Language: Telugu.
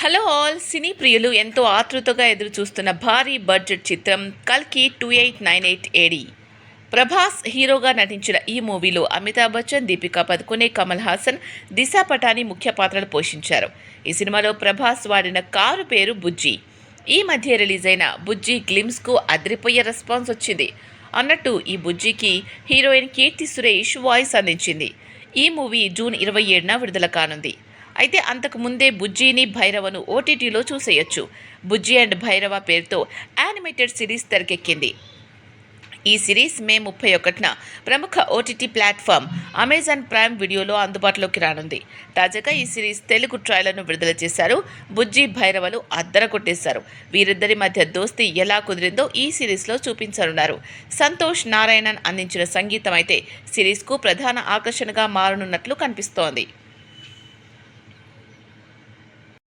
హలో ఆల్ సినీ ప్రియులు ఎంతో ఆతృతగా ఎదురు చూస్తున్న భారీ బడ్జెట్ చిత్రం కల్కి two eight nine eight AD Prabhas హీరోగా నటించిన ఈ మూవీలో అమితాబ్ బచ్చన్ దీపికా పదుకునే కమల్ హాసన్ దిశా పటాని ముఖ్య పాత్రలు పోషించారు. ఈ సినిమాలో ప్రభాస్ వాడిన కారు పేరు బుజ్జి. ఈ మధ్య రిలీజ్ అయిన బుజ్జి గ్లిమ్స్కు అదిరిపోయే రెస్పాన్స్ వచ్చింది. అన్నట్టు ఈ బుజ్జికి హీరోయిన్ కీర్తి సురేష్ వాయిస్ అందించింది. ఈ మూవీ జూన్ ఇరవై ఏడున విడుదల కానుంది. అయితే అంతకు ముందే బుజ్జిని భైరవను ఓటీటీలో చూసేయొచ్చు. బుజ్జి అండ్ భైరవ పేరుతో యానిమేటెడ్ సిరీస్ తెరకెక్కింది. ఈ సిరీస్ మే ముప్పై ఒకటిన ప్రముఖ ఓటీటీ ప్లాట్ఫామ్ అమెజాన్ ప్రైమ్ వీడియోలో అందుబాటులోకి రానుంది. తాజాగా ఈ సిరీస్ తెలుగు ట్రైలర్ను విడుదల చేశారు. బుజ్జి భైరవలు అద్దర కొట్టేశారు. వీరిద్దరి మధ్య దోస్తి ఎలా కుదిరిందో ఈ సిరీస్లో చూపించనున్నారు. సంతోష్ నారాయణన్ అందించిన సంగీతం అయితే సిరీస్కు ప్రధాన ఆకర్షణగా మారనున్నట్లు కనిపిస్తోంది.